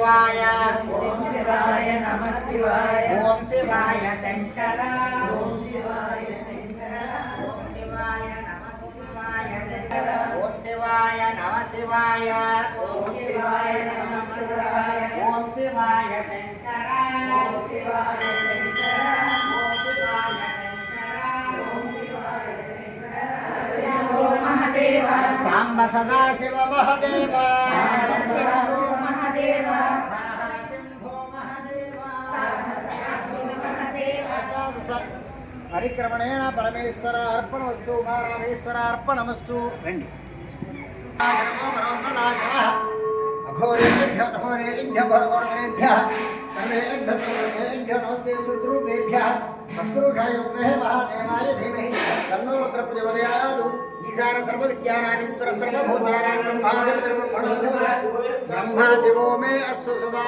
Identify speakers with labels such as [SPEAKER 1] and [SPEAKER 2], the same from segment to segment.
[SPEAKER 1] शिवाय
[SPEAKER 2] ओम शिवाय नमः
[SPEAKER 1] शिवाय ओम शिवाय
[SPEAKER 2] ओम शिवाय सांब
[SPEAKER 1] सदा शिव महादेव శంభో మహదేవ
[SPEAKER 2] మహదేవ పరిక్రమణేన పరమేశ్వర అర్పణమస్తు రామేశ్వర అర్పణమస్తు. రండి. అఘోరేభ్య అఘోరేభ్య ఘోరఘోరేభ్య సర్వేభ్య సర్వేభ్య నమస్తే సుద్రూపేభ్య సత్పురుషాయ మహాదేవాయ ధీమహి తన్నో రుద్ర ప్రచోదయాదు ఈశాన సర్వ విద్యానామీశ్వర సర్వభూతానాం బ్రహ్మాధిపతి బ్రహ్మణోధిపతి బ్రహ్మ శివో మే అస్సు సదా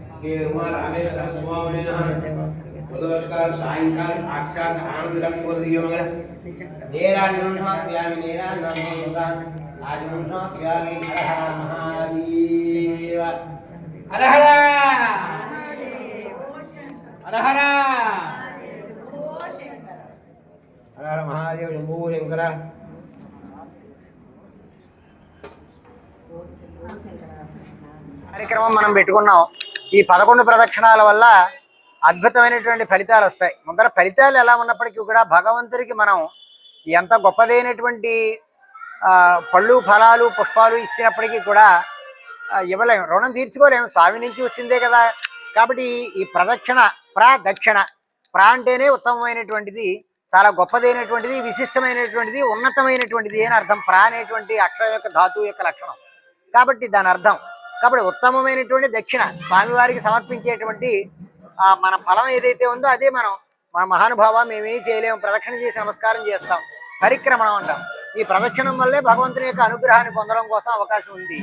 [SPEAKER 2] శివో
[SPEAKER 3] సాయంకాలం సాక్షాత్ ఆనందం పూర్వమంగళ నేరాజుంధ్యామి నేరాజుంధ్యామి హర మహాదేవ హర హర హర మహాదేవ శంభూ శంకర
[SPEAKER 2] కార్యక్రమం మనం పెట్టుకున్నాం. ఈ పదకొండు ప్రదక్షిణాల వల్ల అద్భుతమైనటువంటి ఫలితాలు వస్తాయి. ముందర ఫలితాలు ఎలా ఉన్నప్పటికీ కూడా భగవంతుడికి మనం ఎంత గొప్పదైనటువంటి పళ్ళు ఫలాలు పుష్పాలు ఇచ్చినప్పటికీ కూడా ఇవ్వలేము రుణం తీర్చుకోలేము స్వామి నుంచి వచ్చిందే కదా. కాబట్టి ఈ ప్రదక్షిణ ప్రదక్షిణ ప్రా అంటేనే ఉత్తమమైనటువంటిది చాలా గొప్పదైనటువంటిది విశిష్టమైనటువంటిది ఉన్నతమైనటువంటిది అని అర్థం. ప్రా అనేటువంటి అక్షరం యొక్క ధాతువు యొక్క లక్షణం. కాబట్టి దాని అర్థం కాబట్టి ఉత్తమమైనటువంటి దక్షిణ స్వామివారికి సమర్పించేటువంటి మన ఫలం ఏదైతే ఉందో అదే మనం మన మహానుభావ మేమేమి చేయలేము ప్రదక్షిణ చేసి నమస్కారం చేస్తాం పరిక్రమణం అంటాం. ఈ ప్రదక్షిణం వల్లే భగవంతుని యొక్క అనుగ్రహాన్ని పొందడం కోసం అవకాశం ఉంది.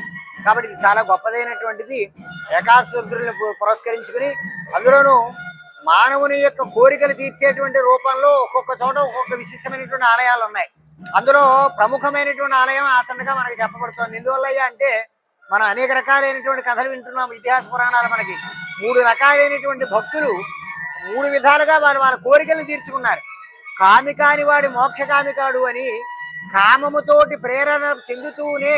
[SPEAKER 2] కాబట్టి ఇది చాలా గొప్పదైనటువంటిది. ఏకాశుద్రులను పురస్కరించుకుని అందులోనూ మానవుని యొక్క కోరికలు తీర్చేటువంటి రూపంలో ఒక్కొక్క చోట ఒక్కొక్క విశిష్టమైనటువంటి ఆలయాలు ఉన్నాయి. అందులో ప్రముఖమైనటువంటి ఆలయం ఆచరణగా మనకి చెప్పబడుతుంది. ఎందువల్ల అంటే మనం అనేక రకాలైనటువంటి కథలు వింటున్నాం ఇతిహాస పురాణాలు మనకి. మూడు రకాలైనటువంటి భక్తులు మూడు విధాలుగా వాళ్ళు వాళ్ళ కోరికలను తీర్చుకున్నారు. కామి కాని వాడి మోక్షకామికాడు అని కామముతోటి ప్రేరణ చెందుతూనే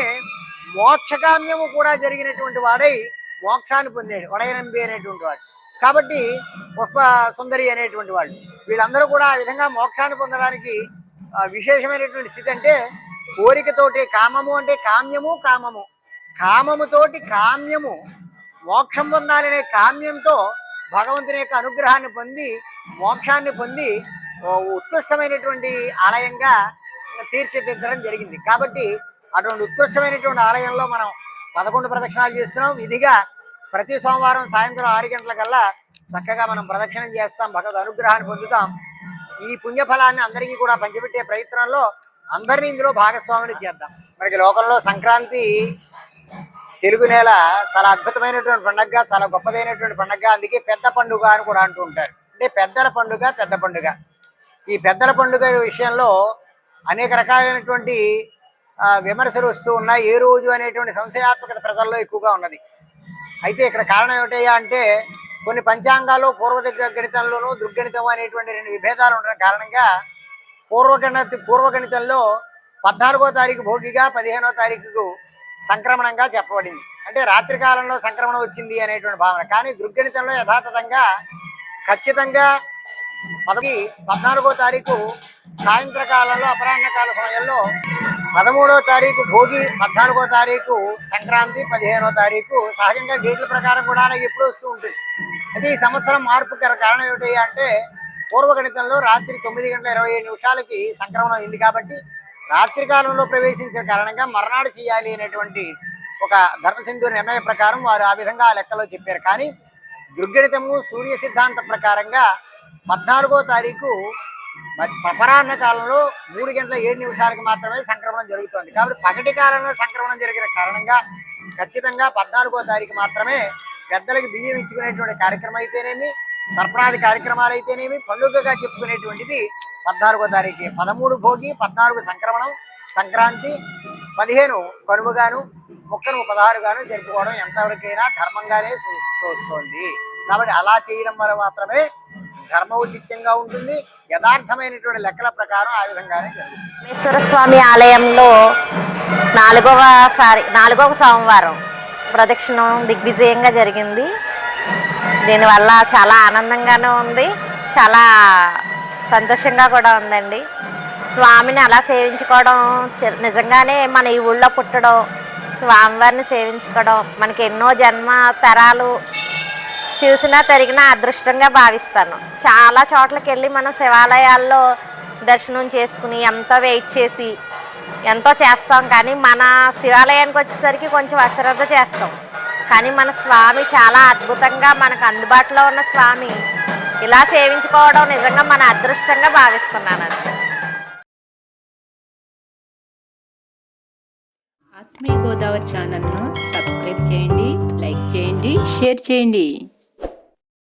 [SPEAKER 2] మోక్షకామ్యము కూడా జరిగినటువంటి వాడై మోక్షాన్ని పొందాడు. వడయనంబి అనేటువంటి వాడు. కాబట్టి పుష్ప సుందరి అనేటువంటి వాళ్ళు వీళ్ళందరూ కూడా ఆ విధంగా మోక్షాన్ని పొందడానికి విశేషమైనటువంటి స్థితి అంటే కోరికతోటి కామము అంటే కామ్యము కామము. కామముతోటి కామ్యము మోక్షం పొందాలనే కామ్యంతో భగవంతుని యొక్క అనుగ్రహాన్ని పొంది మోక్షాన్ని పొంది ఉత్కృష్టమైనటువంటి ఆలయంగా తీర్చిదిద్దడం జరిగింది. కాబట్టి అటువంటి ఉత్కృష్టమైనటువంటి ఆలయంలో మనం పదకొండు ప్రదక్షిణాలు చేస్తున్నాం. విధిగా ప్రతి సోమవారం సాయంత్రం ఆరు గంటలకల్లా చక్కగా మనం ప్రదక్షిణం చేస్తాం భగవద్ అనుగ్రహాన్ని పొందుతాం. ఈ పుణ్యఫలాన్ని అందరికీ కూడా పంచిపెట్టే ప్రయత్నంలో అందరినీ ఇందులో భాగస్వామిని చేద్దాం. మనకి లోకంలో సంక్రాంతి తెలుగు నేల చాలా అద్భుతమైనటువంటి పండుగ చాలా గొప్పదైనటువంటి పండుగ అందుకే పెద్ద పండుగ అని కూడా అంటూ ఉంటారు. అంటే పెద్దల పండుగ పెద్ద పండుగ. ఈ పెద్దల పండుగ విషయంలో అనేక రకాలైనటువంటి విమర్శలు వస్తూ ఉన్నాయి. ఏ రోజు అనేటువంటి సంశయాత్మకత ప్రజల్లో ఎక్కువగా ఉన్నది. అయితే ఇక్కడ కారణం ఏమిటయ్యా అంటే కొన్ని పంచాంగాలు పూర్వదిగ్గ గణితంలోనూ దుర్గణితం అనేటువంటి రెండు విభేదాలు ఉండడం కారణంగా పూర్వగణ పూర్వగణితంలో పద్నాలుగో తారీఖు భోగిగా పదిహేనో తారీఖుకు సంక్రమణంగా చెప్పబడింది. అంటే రాత్రి కాలంలో సంక్రమణం వచ్చింది అనేటువంటి భావన. కానీ దుర్గణితంలో యథాతథంగా ఖచ్చితంగా పదవి పద్నాలుగో తారీఖు సాయంత్రకాలంలో అపరాహ్నకాల సమయంలో పదమూడో తారీఖు భోగి పద్నాలుగో తారీఖు సంక్రాంతి పదిహేనో తారీఖు సహజంగా డేట్ల ప్రకారం కూడా ఎప్పుడు వస్తూ ఉంటుంది. అయితే ఈ సంవత్సరం మార్పు గల కారణం ఏమిటి అంటే పూర్వగణితంలో రాత్రి తొమ్మిది గంటల ఇరవై ఏడు నిమిషాలకి సంక్రమణం అయింది కాబట్టి రాత్రి కాలంలో ప్రవేశించిన కారణంగా మర్నాడు చేయాలి అనేటువంటి ఒక ధర్మసింధు నిర్ణయ ప్రకారం వారు ఆ విధంగా ఆ లెక్కలో చెప్పారు. కానీ దుర్గణితము సూర్య సిద్ధాంతం ప్రకారంగా పద్నాలుగో తారీఖు అపరాహ్న కాలంలో మూడు గంటల ఏడు నిమిషాలకు మాత్రమే సంక్రమణం జరుగుతోంది. కాబట్టి పగటి కాలంలో సంక్రమణం జరిగిన కారణంగా ఖచ్చితంగా పద్నాలుగో తారీఖు మాత్రమే పెద్దలకు బియ్యం ఇచ్చుకునేటువంటి కార్యక్రమం అయితేనేమి తర్పణాది కార్యక్రమాలు అయితేనేమి పండుగగా చెప్పుకునేటువంటిది పద్నాలుగో తారీఖు. పదమూడు భోగి పద్నాలుగు సంక్రమణం సంక్రాంతి పదిహేను కనుమగాను ముక్కను పదహారుగాను జరుపుకోవడం ఎంతవరకైనా ధర్మంగానే చూ- చూస్తోంది. కాబట్టి అలా చేయడం వల్ల మాత్రమే ధర్మౌచిత్యంగా ఉంటుంది. యథార్థమైనటువంటి లెక్కల ప్రకారం ఆ విధంగానే జరుగుతుంది.
[SPEAKER 4] స్వామి ఆలయంలో నాలుగవ సారి నాలుగవ సోమవారం ప్రదక్షిణం దిగ్విజయంగా జరిగింది. దీనివల్ల చాలా ఆనందంగానే ఉంది. చాలా సంతోషంగా కూడా ఉందండి. స్వామిని అలా సేవించుకోవడం చి- నిజంగానే మన ఈ ఊళ్ళో పుట్టడం స్వామివారిని సేవించుకోవడం మనకి ఎన్నో జన్మ తరాలు చూసినా తరిగిన అదృష్టంగా భావిస్తాను. చాలా చోట్లకి వెళ్ళి మనం శివాలయాల్లో దర్శనం చేసుకుని ఎంతో వెయిట్ చేసి ఎంతో చేస్తాం. కానీ మన శివాలయానికి వచ్చేసరికి కొంచెం అశ్రద్ధ చేస్తాం. కానీ మన స్వామి చాలా అద్భుతంగా మనకు అందుబాటులో ఉన్న స్వామి. ఇలా సేవించుకోవడం నిజంగా మన అదృష్టంగా భావిస్తున్నానండి.
[SPEAKER 5] ఆత్మీయ గోదావరి ఛానల్ను సబ్స్క్రైబ్ చేయండి లైక్ చేయండి షేర్ చేయండి.